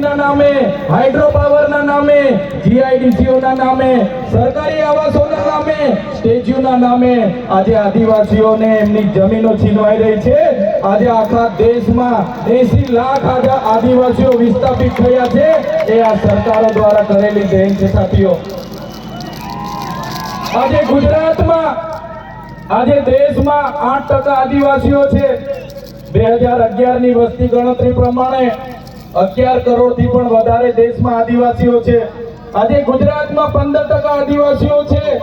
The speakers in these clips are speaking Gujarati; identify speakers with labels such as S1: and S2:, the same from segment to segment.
S1: ના નામે હાઇડ્રો પાવરના નામે જીઆઈડીસીઓ ના નામે, સરકારી આવાસોના નામે સ્ટેચ્યુના નામે આજે આદિવાસીઓને એમની જમીનો છીનવાઈ રહી છે. આજે આખા દેશમાં એસી લાખ આજે આદિવાસીઓ વિસ્થાપિત થયા છે. એ આ સરકારો દ્વારા કરેલી દેન છે સાથીઓ આજે ગુજરાતમાં, આજે દેશમાં આઠ ટકા આદિવાસીઓ છે. બે હજાર અગિયારની વસ્તી ગણતરી પ્રમાણે અગિયાર કરોડથી પણ વધારે દેશમાં આદિવાસીઓ છે. આજે ગુજરાતમાં પંદર ટકા આદિવાસીઓ છે.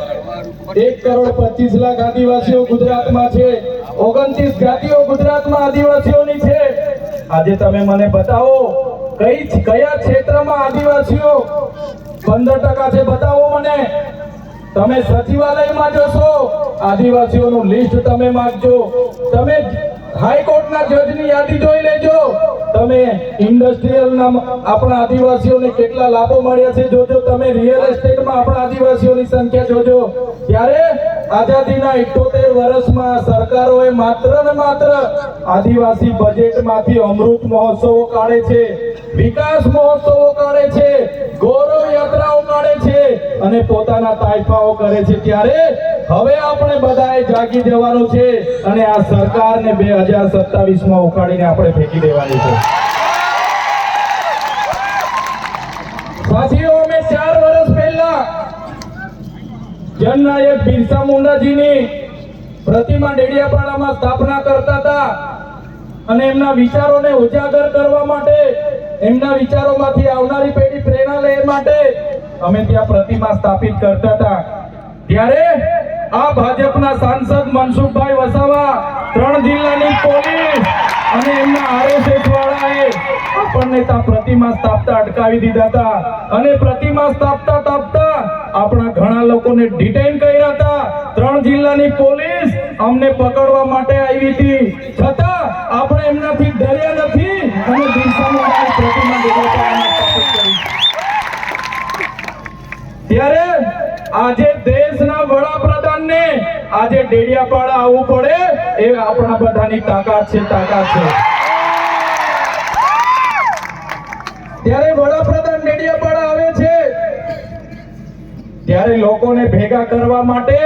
S1: એક કરોડ પચીસ લાખ આદિવાસીઓ ગુજરાતમાં છે. ઓગણત્રીસ જાતિઓ ગુજરાતમાં આદિવાસીઓની છે. આજે તમે મને બતાવો, કઈ કયા ક્ષેત્રમાં આદિવાસીઓ પંદર ટકા છે બતાવો મને. તમે સચિવાલયમાં જશો, આદિવાસીઓનું લિસ્ટ તમે માગજો. તમે હાઈકોર્ટના જજની યાદી જોઈ લેજો. તમે ઇન્ડસ્ટ્રીયલના આપણા આદિવાસીઓને કેટલા લાભો મળ્યા છે? જોજો, તમે રિયલ એસ્ટેટમાં આપણા આદિવાસીઓની સંખ્યા જોજો. ત્યારે આઝાદીના 78 વર્ષમાં સરકારોએ માત્ર ને માત્ર આદિવાસી બજેટમાંથી અમૃત મહોત્સવો કાઢે છે, વિકાસ મહોત્સવો કાઢે છે, ગૌરવ યાત્રાઓ કાઢે છે અને પોતાના તાઇફાઓ કરે છે. ત્યારે હવે આપણે બધાએ જાગી જવાનું છે અને આ સરકારને બે હજાર સત્તાવીસમાં ઉખાડીને આપણે ફેંકી દેવાની છે. સાથીઓ, અમે ચાર વર્ષ પહેલા જનનાયક બિરસા મુંડાજીની પ્રતિમા ડેડિયાપાડામાં સ્થાપના કરતા હતા અને એમના વિચારોને ઉજાગર કરવા માટે, એમના વિચારોમાંથી આવનારી પેઢી પ્રેરણા લે માટે અમે ત્યાં પ્રતિમા સ્થાપિત કરતા હતા. ત્યારે આ ભાજપના સાંસદ મનસુખભાઈ વસાવા ત્રણ જિલ્લાની પોલીસ અને એમના આરએસએસ વાળાએ આપણને ત્યાં પ્રતિમા સ્થાપતા અટકાવી દીધા હતા. અને પ્રતિમા સ્થાપતા સ્થાપતા આપણા ઘણા લોકોને ડિટેન કર્યા હતા. ત્રણ જિલ્લાની પોલીસ અમને પકડવા માટે આવી હતી. વડાપ્રધાનને આજે ડેડિયાપાડા આવવું પડે એ આપણા બધાની તાકાત છે તાકાત છે. ત્યારે વડાપ્રધાન ડેડિયાપાડા આવે છે. ત્યારે લોકોને ભેગા કરવા માટે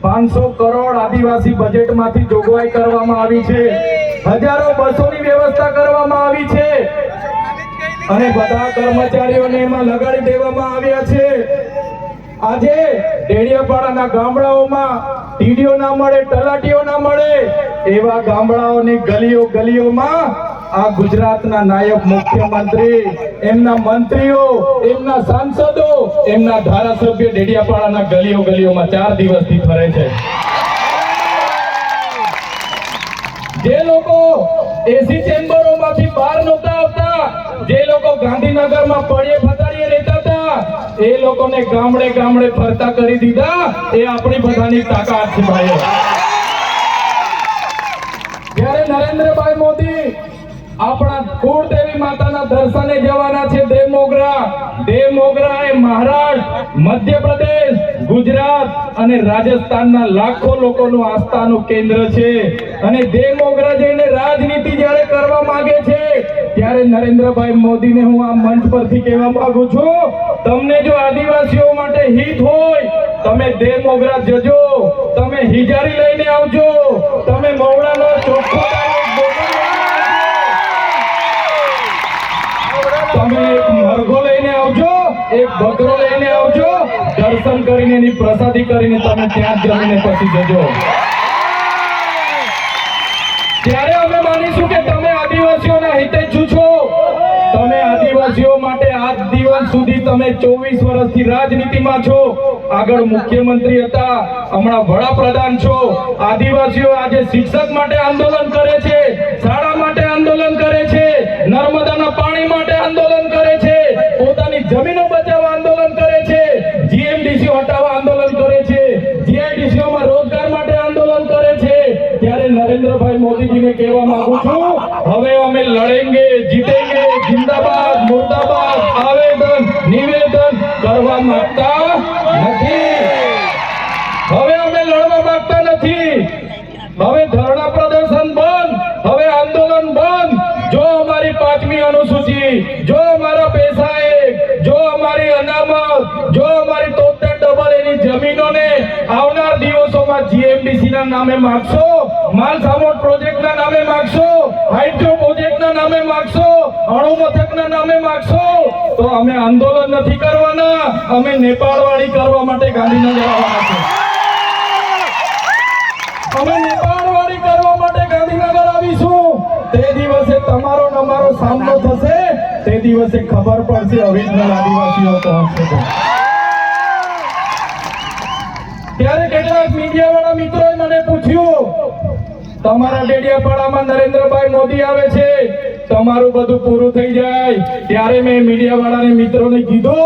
S1: પાંચસો કરોડ આદિવાસી બજેટમાંથી જોગવાઈ કરવામાં આવી છે. હજારો બસોની વ્યવસ્થા કરવામાં આવી છે. અને બધા કર્મચારીઓને એમાં લગાડી દેવામાં આવ્યા છે. આજે ડેડિયાપાડાના ગામડાઓમાં ટીડીઓ ના મળે, તલાટીઓ ના મળે, એવા ગામડાઓની ગલીઓ ગલીઓમાં આ ગુજરાતના નાયબ મુખ્યમંત્રી, એમના મંત્રીઓ, એમના સાંસદો, એમના ધારાસભ્ય ડેડિયાપાડાના ગલીઓ ગલીઓમાં ચાર દિવસથી ફરે છે. જે લોકો એસી ચેમ્બરોમાંથી બહાર નહોતા આવતા, જે લોકો ગાંધીનગરમાં પડ્યે ફતાડીએ રહેતા હતા એ લોકોને ગામડે ગામડે ફરતા કરી દીધા, એ આપણી બધાની તાકાત છે ભાઈઓ. ત્યારે નરેન્દ્રભાઈ મોદી આપણા કુળદેવી માતાના દર્શને જવાના છે દેવ મોગરા એ મહારાષ્ટ્ર મધ્યપ્રદેશ, ગુજરાત અને રાજસ્થાનના લાખો લોકોનું આસ્થાનું કેન્દ્ર છે. અને દેવ મોગરા જઈને રાજનીતિ જ્યારે કરવા માંગે છે ત્યારે નરેન્દ્રભાઈ મોદીને હું આ મંચ પરથી કહેવા માંગુ છું, તમને જો આદિવાસીઓ માટે હિત હોય, તમે દે મોગરા જજો, તમે હિજારી લઈને આવજો, તમે મવડાનો ચોખ્ખો. તમે એક મરઘો લઈને આવજો, એક બકરો લઈને આવજો, દર્શન કરીને એની પ્રસાદી કરીને તમે ત્યાં જમીને પછી જજો ત્યારે અમે માનીશું કે તમે આદિવાસીઓના હિતેચ્છુ છો તમે આદિવાસીઓ માટે આજ દિવસ સુધી તમે ચોવીસ વર્ષથી રાજનીતિમાં છો. આગળ મુખ્યમંત્રી હતા, હમણાં વડાપ્રધાન છો. આદિવાસીઓ આજે શિક્ષક માટે આંદોલન કરે છે, શાળા માટે આંદોલન કરે છે, નર્મદાના પાણી માટે આંદોલન કરે છે. પોતાની જમીનો લડેંગે, જીતેંગે, જિંદાબાદ, મુર્દાબાદ, આવેદન, નિવેદન કરવા માંગતા નથી. હવે અમે લડવા માંગતા નથી. હવે ધરણા પ્રદર્શન બંધ, હવે આંદોલન બંધ. જો અમારી પાંચમી અનુસૂચિ, જો અમારા પૈસાએ જો અમારી અનામત, જો અમારી તોતેર ડબલ એની જમીનોને આવનાર દિવસોમાં જીએમડીસી ના નામે માગશો માલસામોટ પ્રોજેક્ટ ના નામે માગશો, હાઇડ્રો પ્રોજેક્ટ ના નામે માગશો? અણુ મથક ના નામે માગશો? તો અમે આંદોલન નથી કરવાના, અમે નેપાળવાળી કરવા માટે ગાંધીનગર આવવાના છે. અમે નેપાળવાળી કરવા માટે ગાંધીનગર આવીશું. તે દિવસે તમારો અમારો સામનો થશે. તે દિવસે ખબર પડશે ઓરિજિનલ આદિવાસીઓ કોણ તમારા ડેડિયાપાડામાં નરેન્દ્રભાઈ મોદી આવે છે. તમારું બધું પૂરું થઈ જાય. ત્યારે મેં મીડિયા વાળાને મિત્રોને કીધું